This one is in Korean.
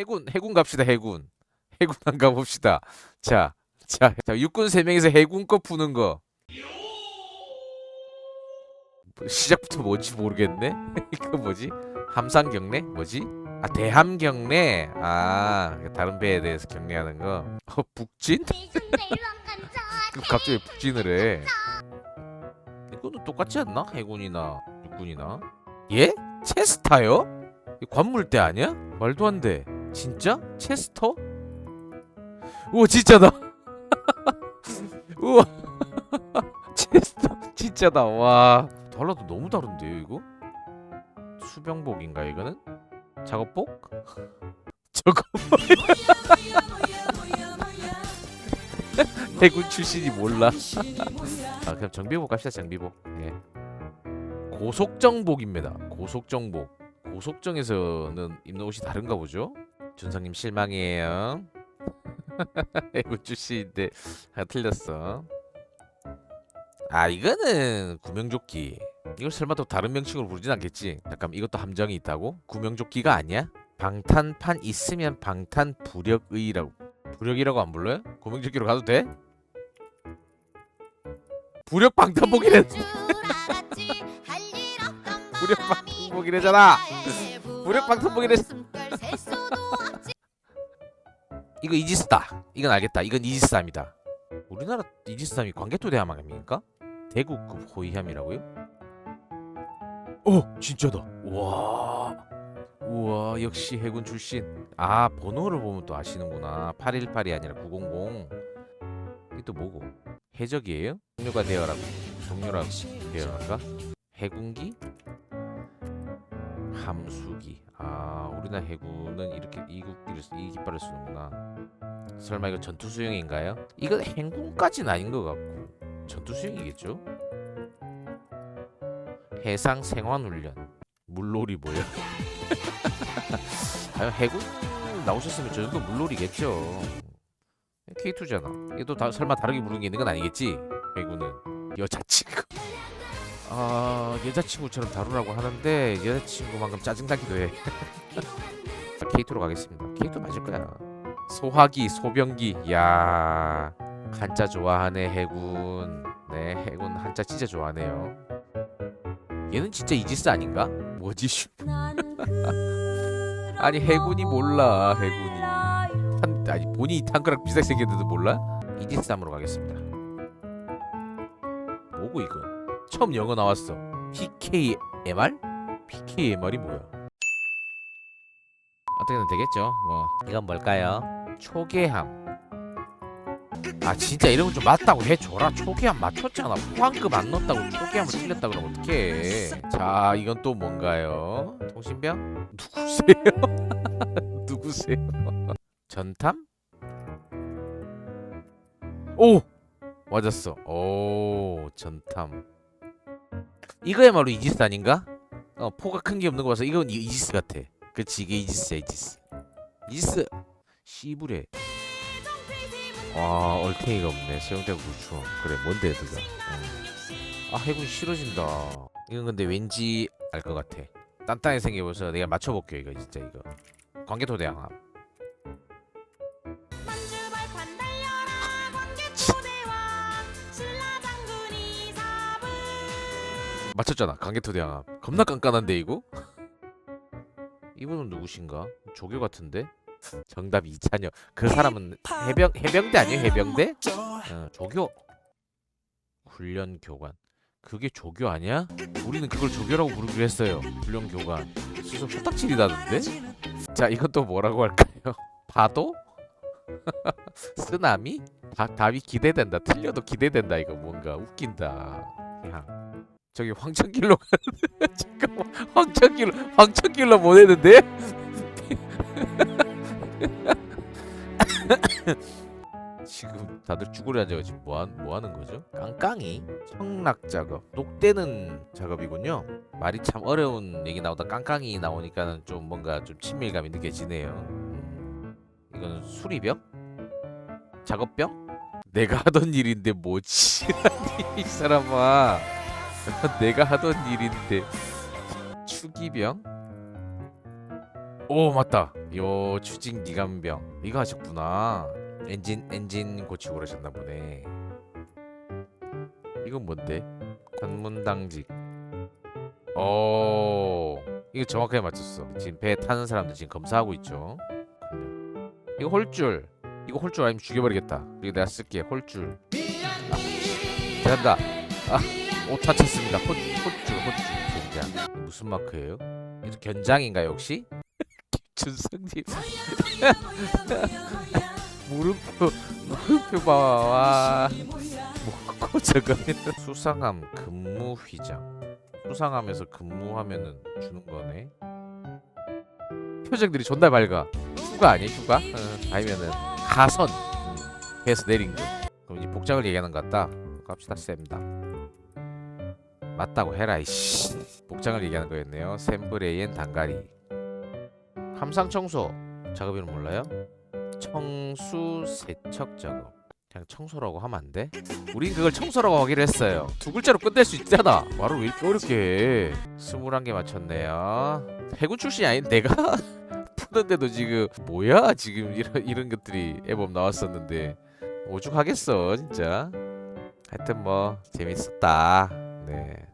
해군 해군 갑시다 해군. 해군 한 가봅시다. 자, 자, 자 육군 세 명이서 해군 거 푸는 거. 뭐, 시작부터 뭔지 모르겠네? 이거 뭐지? 함상 경례? 뭐지? 아 대함 경례. 아 다른 배에 대해서 경례하는 거. 어, 북진? 그 갑자기 북진을 해. 이거는 똑같지 않나? 해군이나 육군이나? 예? 체스타요? 이 관물대 아니야? 말도 안돼 진짜? 체스터? 우와 진짜다 우와. 체스터. 진짜다 와. 달라도 너무 다른데요 이거? 수병복인가 이거는? 작업복? 저거 해군 출신이 몰라. 아 그럼 정비복 갑시다 정비복. 예. 고속정복입니다. 고속정복. 고속정에서는 입는 옷이 다른가 보죠 준성님 실망이에요. 해군 출신인데 아 틀렸어. 아 이거는 구명조끼. 이걸 설마 또 다른 명칭으로 부르진 않겠지? 잠깐 이것도 함정이 있다고? 구명조끼가 아니야? 방탄판 있으면 방탄 부력의라고. 부력이라고 안 불러요? 구명조끼로 가도 돼? 부력 방탄복이래. 부력 방탄복이래잖아. 부력 방탄복이래 이거 이지스다. 이건 알겠다. 이건 이지스함이다. 우리나라 이지스함이 관개토 대함함입니까? 대구급 호위함이라고요? 오 진짜다. 와 우와 역시 해군 출신. 아 번호를 보면 또 아시는구나. 818이 아니라 900 이게 또 뭐고? 해적이에요? 종료가 되어라고 종료라고 되어란가? 해군기 함수기 아 우리나라 해군은 이렇게 이 국기를 쓰- 이 깃발을 쓰는구나 설마 이거 전투 수영인가요? 이건 행군까지는 아닌 것 같고 전투 수영이겠죠? 해상 생활 훈련 물놀이 뭐야? 아 해군 나오셨으면 저 정도 물놀이겠죠. K2잖아. 이게 또 다, 설마 다르게 부르는 게 있는 건 아니겠지? 해군은 여자친구. 아 여자친구처럼 다루라고 하는데 여자친구만큼 짜증나기도 해. K2로 가겠습니다. K2 맞을 거야. 소화기, 소병기. 야 한자 좋아하네 해군. 네 해군 한자 진짜 좋아하네요. 얘는 진짜 이지스 아닌가? 뭐지? 슈. 아니 해군이 몰라 해군이 탄, 아니 본인이 탱크랑 비슷하게 생겼는데도 몰라? 이지스 함으로 가겠습니다 뭐고 이건 처음 영어 나왔어 PKMR? PKMR이 뭐야 어떻게든 되겠죠 뭐 이건 뭘까요? 초계함 아 진짜 이런 건 좀 맞다고 해줘라 초계함 맞췄잖아 후한급 안 넣었다고 초계함을 틀렸다 그러면 어떡해 자 이건 또 뭔가요? 통신병? 누구세요? 누구세요? 전탐? 오! 맞았어 오 전탐 이거야말로 이지스 아닌가? 어 포가 큰 게 없는 거 봐서 이건 이- 이지스 같아. 그치 이게 이지스야 이지스. 이지스. 씨부레. 와 얼탱이가 없네. 수영대구 구추 그래 뭔데 그가 음. 아 해군 싫어진다. 이건 근데 왠지 알 것 같아. 단단하게 생겨서 내가 맞춰볼게요 이거 진짜 이거. 관계토대항함 맞췄잖아. 관계토대항함. 겁나 깐깐한데 이거? 이분은 누구신가? 조교 같은데? 정답 이찬혁. 그 사람은 해병 해병대 아니에요? 해병대? 어, 조교. 훈련 교관. 그게 조교 아니야? 우리는 그걸 조교라고 부르기로 했어요. 훈련 교관. 스스로 후딱질이다던데? 자또 뭐라고 할까요? 파도? 쓰나미? 다, 답이 기대된다. 틀려도 기대된다 이거. 뭔가 웃긴다. 그냥 저기 황천길로 잠깐만 황천길로 황천길로 보내는데? 지금 다들 쭈그려 앉아가 지금 뭐, 한, 뭐 하는 거죠? 깡깡이. 청락 작업. 녹대는 작업이군요. 말이 참 어려운 얘기 나오다 깡깡이 나오니까는 좀 뭔가 좀 친밀감이 느껴지네요. 음, 이거는 수리병? 작업병? 내가 하던 일인데 뭐지? 이 사람아 내가 하던 일인데. 추기병? 오 맞다. 요 추징 기관병. 이거 하셨구나. 엔진 엔진 고치고 그러셨나 보네. 이건 뭔데? 관문당직. 어 이거 정확하게 맞췄어. 지금 배 타는 사람들 지금 검사하고 있죠. 이거 홀줄. 이거 홀줄 아니면 죽여버리겠다. 이거 내가 쓸게. 홀줄. 아, 죄송합니다. 아 오타 쳤습니다. 홀, 홀줄 홀줄 견장. 무슨 마크예요? 이거 견장인가요 혹시? 준성님. 물음표 물음표 봐와. 뭐고 잠깐만 수상함 근무 휘장. 수상함에서 근무하면은 주는 거네. 표정들이 존나 밝아. 휴가 아니 휴가? 어, 아니면은 가선. 음, 배에서 내린 거. 그럼 이 복장을 얘기하는 것 같다. 갑시다 쌤다 맞다고 해라 이씨. 복장을 얘기하는 거였네요. 샘브레이엔 단가리. 함상 청소. 작업 이름 몰라요? 청수 세척 작업. 그냥 청소라고 하면 안 돼? 우린 그걸 청소라고 하기로 했어요. 두 글자로 끝낼 수 있잖아. 말을 왜 이렇게 어렵게 해? 21개 맞췄네요. 해군 출신이 아닌 내가? 푸는데도 지금 뭐야? 지금 이런 이런 것들이 앨범 나왔었는데. 오죽하겠어 진짜. 하여튼 뭐 재밌었다. 네